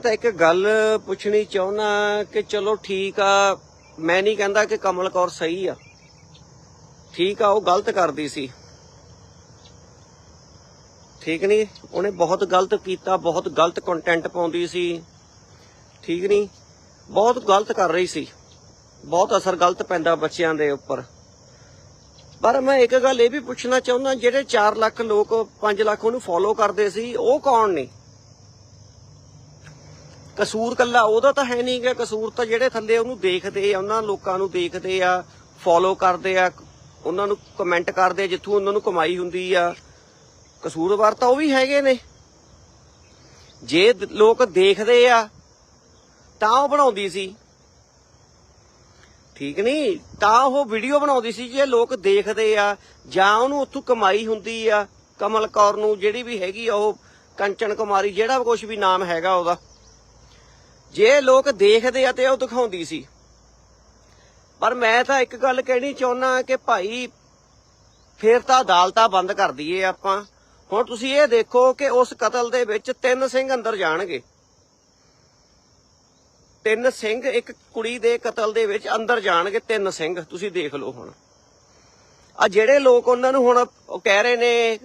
ਤਾਂ ਇੱਕ ਗੱਲ ਪੁੱਛਣੀ ਚਾਹੁੰਦਾ ਕਿ ਚਲੋ ਠੀਕ ਆ, ਮੈਂ ਨਹੀਂ ਕਹਿੰਦਾ ਕਿ ਕਮਲ ਕੌਰ ਸਹੀ ਆ। ਠੀਕ ਆ, ਉਹ ਗਲਤ ਕਰਦੀ ਸੀ। ਠੀਕ ਨਹੀਂ? ਉਹਨੇ ਬਹੁਤ ਗਲਤ ਕੀਤਾ, ਬਹੁਤ ਗਲਤ ਕੰਟੈਂਟ ਪਾਉਂਦੀ ਸੀ। ਠੀਕ ਨਹੀਂ? ਬਹੁਤ ਗਲਤ ਕਰ ਰਹੀ ਸੀ। ਬਹੁਤ ਅਸਰ ਗਲਤ ਪੈਂਦਾ ਬੱਚਿਆਂ ਦੇ ਉੱਪਰ। ਪਰ ਮੈਂ ਇੱਕ ਗੱਲ ਇਹ ਵੀ ਪੁੱਛਣਾ ਚਾਹੁੰਦਾ, ਜਿਹੜੇ 4 ਲੱਖ ਲੋਕ 5 ਲੱਖ ਉਹਨੂੰ ਫੋਲੋ ਕਰਦੇ ਸੀ, ਉਹ ਕੌਣ ਨੇ? ਕਸੂਰ ਕੱਲਾ ਉਹਦਾ ਤਾਂ ਹੈ ਨਹੀਂ ਗਾ, ਕਸੂਰ ਤਾਂ ਜਿਹੜੇ ਥੱਲੇ ਉਹਨੂੰ ਦੇਖਦੇ ਆ, ਉਹਨਾਂ ਲੋਕਾਂ ਨੂੰ ਦੇਖਦੇ ਆ ਫੋਲੋ ਕਰਦੇ ਆ, ਉਹਨਾਂ ਨੂੰ ਕਮੈਂਟ ਕਰਦੇ ਆ, ਜਿੱਥੋਂ ਉਹਨਾਂ ਨੂੰ ਕਮਾਈ ਹੁੰਦੀ ਆ। ਕਸੂਰਵਾਰ ਤਾਂ ਉਹ ਵੀ ਹੈਗੇ ਨੇ। ਜੇ ਲੋਕ ਦੇਖਦੇ ਆ, ਤਾਂ ਉਹ ਬਣਾਉਂਦੀ ਸੀ। ਠੀਕ ਨਹੀਂ? ਤਾਂ ਉਹ ਵੀਡੀਓ ਬਣਾਉਂਦੀ ਸੀ ਜੇ ਲੋਕ ਦੇਖਦੇ ਆ, ਜਾਂ ਉਹਨੂੰ ਉੱਥੋਂ ਕਮਾਈ ਹੁੰਦੀ ਆ, ਕਮਲ ਕੌਰ ਨੂੰ ਜਿਹੜੀ ਵੀ ਹੈਗੀ ਆ ਉਹ ਕੰਚਨ ਕੁਮਾਰੀ, ਜਿਹੜਾ ਕੁਝ ਵੀ ਨਾਮ ਹੈਗਾ ਉਹਦਾ। ਜੇ ਲੋਕ ਦੇਖਦੇ ਆ ਤੇ ਉਹ ਦਿਖਾਉਂਦੀ ਸੀ। ਪਰ ਮੈਂ ਤਾਂ ਇੱਕ ਗੱਲ ਕਹਿਣੀ ਚਾਹੁੰਦਾ ਕਿ ਭਾਈ, ਫੇਰ ਤਾਂ ਅਦਾਲਤਾਂ ਬੰਦ ਕਰ ਦਈਏ ਆਪਾਂ। ਹੁਣ ਤੁਸੀਂ ਇਹ ਦੇਖੋ ਕਿ ਉਸ ਕਤਲ ਦੇ ਵਿੱਚ ਤਿੰਨ ਸਿੰਘ ਅੰਦਰ ਜਾਣਗੇ। ਤਿੰਨ ਸਿੰਘ, ਇੱਕ ਕੁੜੀ ਦੇ ਕਤਲ ਦੇ ਵਿੱਚ ਅੰਦਰ ਜਾਣਗੇ ਤਿੰਨ ਸਿੰਘ। ਤੁਸੀਂ ਦੇਖ ਲਓ ਹੁਣ। ਆ ਜਿਹੜੇ ਲੋਕ ਉਹਨਾਂ ਨੂੰ ਹੁਣ ਉਹ ਕਹਿ ਰਹੇ ਨੇ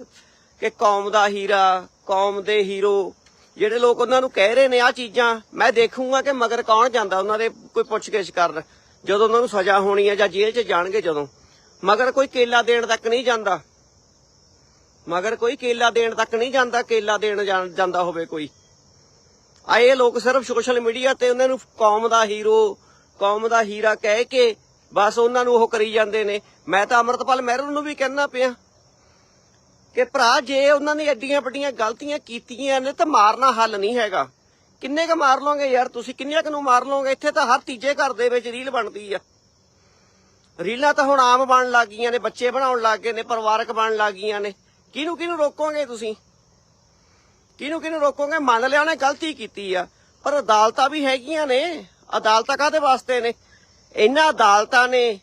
ਕਿ ਕੌਮ ਦਾ ਹੀਰਾ, ਕੌਮ ਦੇ ਹੀਰੋ ਜਿਹੜੇ ਲੋਕ ਉਹਨਾਂ ਨੂੰ ਕਹਿ ਰਹੇ ਨੇ ਆ ਚੀਜ਼ਾਂ, ਮੈਂ ਦੇਖੂੰਗਾ ਕਿ ਮਗਰ ਕੌਣ ਜਾਂਦਾ, ਉਹਨਾਂ ਦੇ ਕੋਈ ਪੁੱਛਗਿੱਛ ਕਰਨ, ਜਦੋਂ ਉਹਨਾਂ ਨੂੰ ਸਜ਼ਾ ਹੋਣੀ ਹੈ ਜਾਂ ਜੇਲ੍ਹ 'ਚ ਜਾਣਗੇ ਜਦੋਂ। ਮਗਰ ਕੋਈ ਕੇਲਾ ਦੇਣ ਤੱਕ ਨਹੀਂ ਜਾਂਦਾ। ਮਗਰ ਕੋਈ ਕੇਲਾ ਦੇਣ ਤੱਕ ਨਹੀਂ ਜਾਂਦਾ, ਕੇਲਾ ਦੇਣ ਜਾਂਦਾ ਹੋਵੇ ਕੋਈ। ਆ ਇਹ ਲੋਕ ਸਿਰਫ ਸੋਸ਼ਲ ਮੀਡੀਆ ਤੇ ਉਹਨਾਂ ਨੂੰ ਕੌਮ ਦਾ ਹੀਰੋ ਕੌਮ ਦਾ ਹੀਰਾ ਕਹਿ ਕੇ ਬਸ ਉਹਨਾਂ ਨੂੰ ਉਹ ਕਰੀ ਜਾਂਦੇ ਨੇ। ਮੈਂ ਤਾਂ ਅਮਰਤਪਾਲ ਮਹਿਰੂ ਨੂੰ ਵੀ ਕਹਿਣਾ ਪਿਆ। ਕਿ ਭਰਾ, ਜੇ ਉਹਨਾਂ ਨੇ ਐਡੀਆਂ ਵੱਡੀਆਂ ਗਲਤੀਆਂ ਕੀਤੀਆਂ ਨੇ ਤਾਂ ਮਾਰਨਾ ਹੱਲ ਨਹੀਂ ਹੈਗਾ। ਕਿੰਨੇ ਕ ਮਾਰ ਲਓਗੇ ਯਾਰ ਤੁਸੀਂ? ਕਿੰਨੇ ਕ ਨੂੰ ਮਾਰ ਲਓਗੇ? ਇੱਥੇ ਤਾਂ ਹਰ ਤੀਜੇ ਘਰ ਦੇ ਵਿੱਚ ਰੀਲ ਬਣਦੀ ਆ। ਰੀਲਾਂ ਤਾਂ ਹੁਣ ਆਮ ਬਣ ਲੱਗ ਗਈਆਂ ਨੇ, ਬੱਚੇ ਬਣਾਉਣ ਲੱਗ ਗਏ ਨੇ, ਪਰਿਵਾਰਕ ਬਣ ਲੱਗ ਗਈਆਂ ਨੇ। ਕਿਹਨੂੰ ਕਿਹਨੂੰ ਰੋਕੋਗੇ ਤੁਸੀਂ? ਕਿਹਨੂੰ ਕਿਹਨੂੰ ਰੋਕੋਗੇ? ਮੰਨ ਲਿਆ ਉਹਨੇ ਗਲਤੀ ਕੀਤੀ ਆ। ਪਰ ਅਦਾਲਤਾਂ ਵੀ ਹੈਗੀਆਂ ਨੇ। ਅਦਾਲਤਾਂ ਕਾਦੇ ਵਾਸਤੇ ਨੇ? ਇਹਨਾਂ ਅਦਾਲਤਾਂ ਨੇ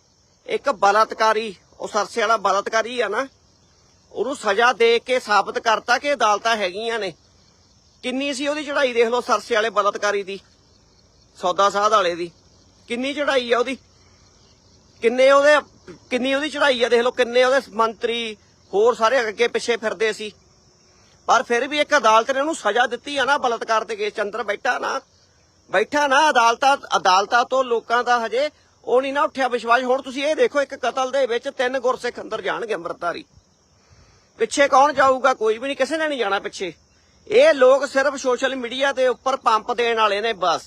ਇੱਕ ਬਲਾਤਕਾਰੀ, ਉਹ ਸਰਸੇ ਵਾਲਾ ਬਲਾਤਕਾਰੀ ਆ ਨਾ। ਉਹਨੂੰ ਸਜ਼ਾ ਦੇ ਕੇ ਸਾਬਤ ਕਰਤਾ ਕਿ ਅਦਾਲਤਾਂ ਹੈਗੀਆਂ ਨੇ? ਕਿੰਨੀ ਸੀ ਉਹਦੀ ਚੜ੍ਹਾਈ? ਦੇਖ ਲਓ, ਸਰਸੇ ਵਾਲੇ ਬਲਾਤਕਾਰੀ ਦੀ, ਸੌਦਾ ਸਾਧ ਵਾਲੇ ਦੀ। ਕਿੰਨੀ ਚੜ੍ਹਾਈ ਆ ਉਹਦੀ? ਕਿੰਨੇ ਉਹਦੇ, ਕਿੰਨੀ ਉਹਦੀ ਚੜ੍ਹਾਈ ਆ? ਦੇਖ ਲਓ, ਕਿੰਨੇ ਉਹਦੇ ਮੰਤਰੀ ਹੋਰ ਸਾਰੇ ਅੱਗੇ ਪਿੱਛੇ ਫਿਰਦੇ ਸੀ। ਪਰ ਫਿਰ ਵੀ ਇੱਕ ਅਦਾਲਤ ਨੇ ਉਹਨੂੰ ਸਜ਼ਾ ਦਿੱਤੀ ਆ ਨਾ, ਬਲਾਤਕਾਰ ਤੇ ਕੇਸ ਚ ਅੰਦਰ ਬੈਠਾ ਨਾ। ਬੈਠਾ ਨਾ, ਅਦਾਲਤਾਂ ਅਦਾਲਤਾਂ ਤੋਂ ਲੋਕਾਂ ਦਾ ਹਜੇ ਉਹ ਨਹੀਂ ਨਾ ਉੱਠਿਆ ਵਿਸ਼ਵਾਸ। ਹੁਣ ਤੁਸੀਂ ਇਹ ਦੇਖੋ, ਇੱਕ ਕਤਲ ਦੇ ਵਿੱਚ ਤਿੰਨ ਗੁਰਸਿੱਖ ਅੰਦਰ ਜਾਣਗੇ ਅੰਮ੍ਰਿਤਧਾਰੀ। ਪਿੱਛੇ ਕੌਣ ਜਾਊਗਾ? ਕੋਈ ਵੀ ਨਹੀਂ, ਕਿਸੇ ਨੇ ਨਹੀਂ ਜਾਣਾ ਪਿੱਛੇ। ਇਹ ਲੋਕ ਸਿਰਫ ਸੋਸ਼ਲ ਮੀਡੀਆ ਦੇ ਉੱਪਰ ਪੰਪ ਦੇਣ ਵਾਲੇ ਨੇ, ਬਸ।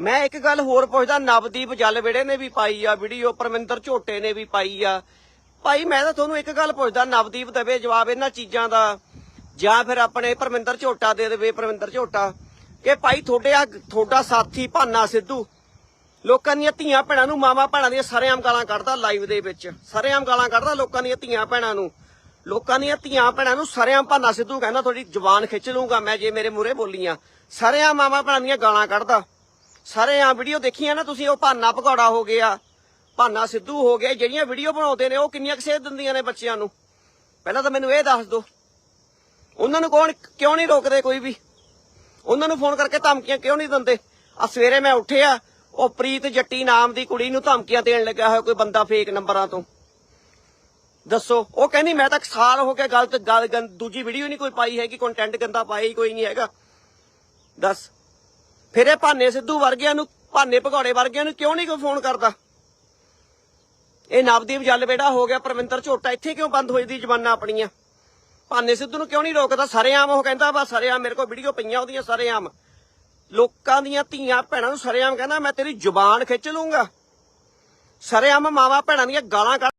ਮੈਂ ਇੱਕ ਗੱਲ ਹੋਰ ਪੁੱਛਦਾ, ਨਵਦੀਪ ਜਲਵੇੜੇ ਨੇ ਵੀ ਪਾਈ ਆ ਵੀਡੀਓ ਪਰਮਿੰਦਰ ਝੋਟੇ ਨੇ ਵੀ ਪਾਈ ਆ। ਭਾਈ, ਮੈਂ ਤਾਂ ਤੁਹਾਨੂੰ ਇੱਕ ਗੱਲ ਪੁੱਛਦਾ, ਨਵਦੀਪ ਦੇਵੇ ਜਵਾਬ ਇਹਨਾਂ ਚੀਜ਼ਾਂ ਦਾ? ਜਾਂ ਫਿਰ ਆਪਣੇ ਪਰਮਿੰਦਰ ਝੋਟਾ ਦੇ ਦੇਵੇ ਪਰਮਿੰਦਰ ਝੋਟਾ? ਕਿ ਭਾਈ, ਤੁਹਾਡੇ ਆ, ਤੁਹਾਡਾ ਸਾਥੀ ਭਾਨਾ ਸਿੱਧੂ, ਲੋਕਾਂ ਦੀਆਂ ਧੀਆਂ ਭੈਣਾਂ ਨੂੰ ਮਾਵਾ ਭੈਣਾਂ ਦੀਆਂ ਸਰੇਆਮ ਗਾਲਾਂ ਕੱਢਦਾ ਲਾਈਵ ਦੇ ਵਿੱਚ। ਸਰੇਆਮ ਗਾਲਾਂ ਕੱਢਦਾ ਲੋਕਾਂ ਦੀਆਂ ਧੀਆਂ ਭੈਣਾਂ ਨੂੰ। ਲੋਕਾਂ ਦੀਆਂ ਧੀਆਂ ਭੈਣਾਂ ਨੂੰ ਸਰੇਆਮ ਭਾਨਾ ਸਿੱਧੂ ਕਹਿੰਦਾ, ਤੁਹਾਡੀ ਜ਼ੁਬਾਨ ਖਿੱਚ ਲੂੰਗਾ ਮੈਂ ਜੇ ਮੇਰੇ ਮੂਹਰੇ ਬੋਲੀਆਂ। ਸਰੇਆਮ ਮਾਮਾ ਭੈਣਾਂ ਦੀਆਂ ਗਾਲਾਂ ਕੱਢਦਾ। ਸਰੇਆਮ ਵੀਡੀਓ ਦੇਖੀਆਂ ਨਾ ਤੁਸੀਂ, ਉਹ ਭਾਨਾ ਭਗੌੜਾ ਹੋ ਗਿਆ, ਭਾਨਾ ਸਿੱਧੂ ਹੋ ਗਿਆ, ਜਿਹੜੀਆਂ ਵੀਡੀਓ ਬਣਾਉਂਦੇ ਨੇ, ਉਹ ਕਿੰਨੀਆਂ ਸੇਧ ਦਿੰਦੀਆਂ ਨੇ ਬੱਚਿਆਂ ਨੂੰ। ਪਹਿਲਾਂ ਤਾਂ ਮੈਨੂੰ ਇਹ ਦੱਸ ਦਿਓ, ਉਹਨਾਂ ਨੂੰ ਕੌਣ, ਕਿਉਂ ਨਹੀਂ ਰੋਕਦੇ ਕੋਈ ਵੀ? ਉਹਨਾਂ ਨੂੰ ਫੋਨ ਕਰਕੇ ਧਮਕੀਆਂ ਕਿਉਂ ਨਹੀਂ ਦਿੰਦੇ? ਆ ਸਵੇਰੇ ਮੈਂ ਉੱਠਿਆ, ਉਹ ਪ੍ਰੀਤ ਜੱਟੀ ਨਾਮ ਦੀ ਕੁੜੀ ਨੂੰ ਧਮਕੀਆਂ ਦੇਣ ਲੱਗਾ ਹੋਇਆ, ਕੋਈ ਬੰਦਾ ਫੇਕ ਨੰਬਰਾਂ ਤੋਂ। ਦੱਸੋ। ਉਹ ਕਹਿੰਦੀ, ਮੈਂ ਤਾਂ ਸਾਲ ਹੋ ਗਿਆ ਗਲਤ ਗੱਲ ਗੰ- ਦੂਜੀ ਵੀਡੀਓ ਨਹੀਂ ਕੋਈ ਪਾਈ ਹੈਗੀ ਕੰਟੈਂਟ ਗੰਦਾ ਪਾਇਆ ਹੀ ਕੋਈ ਨਹੀਂ ਹੈਗਾ। ਦੱਸ। ਫਿਰ ਇਹ ਭਾਨੇ ਸਿੱਧੂ ਵਰਗਿਆਂ ਨੂੰ, ਭਾਨੇ ਭਗੌੜੇ ਵਰਗਿਆਂ ਨੂੰ ਕਿਉਂ ਨਹੀਂ ਕੋਈ ਫੋਨ ਕਰਦਾ? ਇਹ ਨਵਦੀਪ ਜਲਵੇੜਾ ਹੋ ਗਿਆ, ਪਰਵਿੰਦਰ ਝੋਟਾ, ਇੱਥੇ ਕਿਉਂ ਬੰਦ ਹੋਈ ਦੀ ਜ਼ਬਾਨਾਂ ਆਪਣੀਆਂ? ਭਾਨੇ ਸਿੱਧੂ ਨੂੰ ਕਿਉਂ ਨਹੀਂ ਰੋਕਦਾ? ਸਰੇਆਮ ਉਹ ਕਹਿੰਦਾ, ਬਸ ਸਰੇਆਮ, ਮੇਰੇ ਕੋਲ ਵੀਡੀਓ ਪਈਆਂ ਉਹਦੀਆਂ ਸਰੇਆਮ। ਲੋਕਾਂ ਦੀਆਂ ਧੀਆਂ ਭੈਣਾਂ ਨੂੰ ਸਰੇਆਮ ਕਹਿੰਦਾ, ਮੈਂ ਤੇਰੀ ਜ਼ੁਬਾਨ ਖਿੱਚ ਲੂੰਗਾ। ਸਰੇਆਮ ਮਾਵਾ ਭੈਣਾਂ ਦੀਆਂ ਗਾਲਾਂ ਕੱਢ